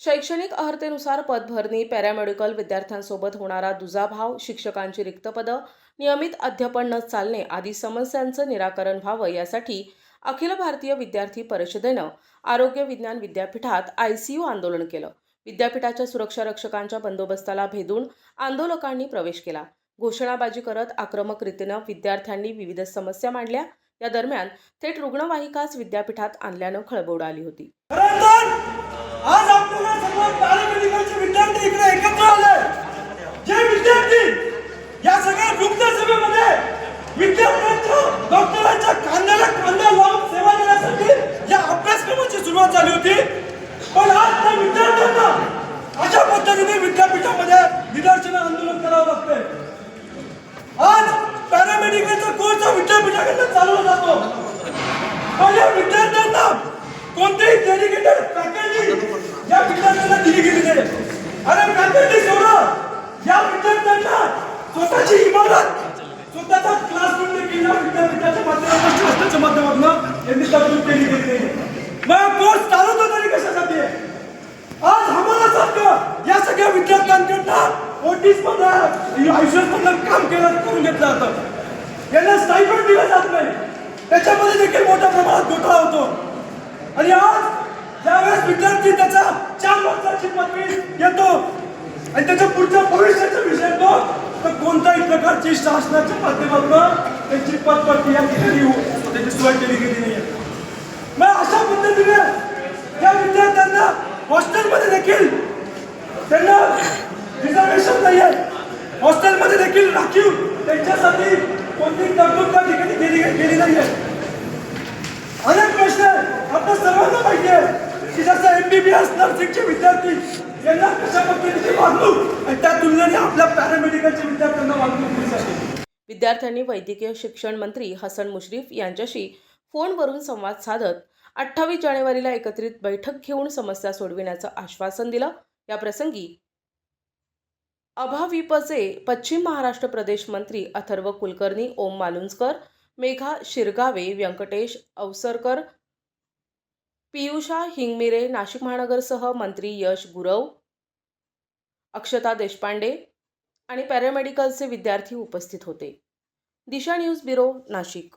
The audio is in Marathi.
शैक्षणिक अर्हतेनुसार पदभरणी पॅरामेडिकल विद्यार्थ्यांसोबत होणारा दुजाभाव शिक्षकांची रिक्त पदं नियमित अध्यापन न चालणे आदी समस्यांचं निराकरण व्हावं यासाठी अखिल भारतीय विद्यार्थी परिषदेनं आरोग्य विज्ञान विद्यापीठात आय सी यू आंदोलन केलं. विद्यापीठाच्या सुरक्षा रक्षकांच्या बंदोबस्ताला भेदून आंदोलकांनी प्रवेश केला. घोषणाबाजी करत आक्रमक रीतीनं विद्यार्थ्यांनी विविध समस्या मांडल्या. या दरम्यान थेट रुग्णवाहिकाच विद्यापीठात आणल्यानं खळबळ आली होती. आज आपल्याला सर्व पॅरामेडिकलचे विद्यार्थी इकडे एकत्र आले जे विद्यार्थी या सगळ्या गुप्त सभेमध्ये विद्यार्थ्यांच्या डॉक्टरांच्या कांद्याला कांदा लावून सेवा देण्यासाठी या अभ्यासक्रमाची सुरुवात झाली होती पण आज त्या विद्यार्थ्यांना अशा पद्धतीने विद्यापीठामध्ये निदर्शन आंदोलन करावं लागतंय आज माझ्या विद्यापीठाकडे हा चालवला जातो. माझ्या विद्यार्थ्यांना कोणतेही डेडिकेटेड फॅकल्टी या विद्यार्थ्यांना दिली गेली नाही अरे फॅकल्टी सोडा. या विद्यार्थ्यांना स्वतःची इमारत. स्वतःचा क्लासरूम देखील या विद्यापीठाच्या माध्यमातून ट्रस्टच्या माध्यमातून यांनी तरतूद केली गेली नाही मग कोर्स चालवतो तरी कशासाठी? आज आम्हाला सारखं या सगळ्या विद्यार्थ्यांकडनं ओटीस मधलं आयुष्यात काम केलं करून घेतलं जातं. यांना स्टायफंड दिलं जात नाही. त्याच्यामध्ये देखील मोठ्या प्रमाणात घोटाळा होतो. आणि आज ज्यावेळेस विद्यार्थी त्याचा चार वर्षाची पदवी घेतो आणि त्याच्या पुढच्या भविष्याचा विषय येतो तर कोणत्याही प्रकारची शासनाच्या माध्यमातून त्यांची पद प्रक्रिया केलेली त्याची सोय केली गेली नाही. मग अशा पद्धतीने या विद्यार्थ्यांना हॉस्टेलमध्ये देखील त्यांना रिझर्वेशन नाही आहे हॉस्टेलमध्ये देखील राखीव त्यांच्यासाठी कोणतीही तरतूद त्या ठिकाणी केली गेली नाही अनेक प्रश्न आपल्या सर्वांना माहिती आहे. की जसं एमबीबीएस नर्सिंगचे विद्यार्थी यांना कशा पद्धतीची वागणूक आणि त्या तुलनेने आपल्या पॅरामेडिकलच्या विद्यार्थ्यांना वागणूक दिली जाते विद्यार्थ्यांनी वैद्यकीय शिक्षण मंत्री हसन मुश्रीफ यांच्याशी फोनवरून संवाद साधत अठ्ठावीस जानेवारीला एकत्रित बैठक घेऊन समस्या सोडविण्याचं आश्वासन दिलं. याप्रसंगी अभाविपचे पश्चिम महाराष्ट्र प्रदेश मंत्री अथर्व कुलकर्णी ओम मालुंजकर मेघा शिरगावे व्यंकटेश अवसरकर पियुषा हिंगमिरे नाशिक महानगरसह मंत्री यश गुरव अक्षता देशपांडे आणि पॅरामेडिकलचे विद्यार्थी उपस्थित होते. Disha news bureau Nashik.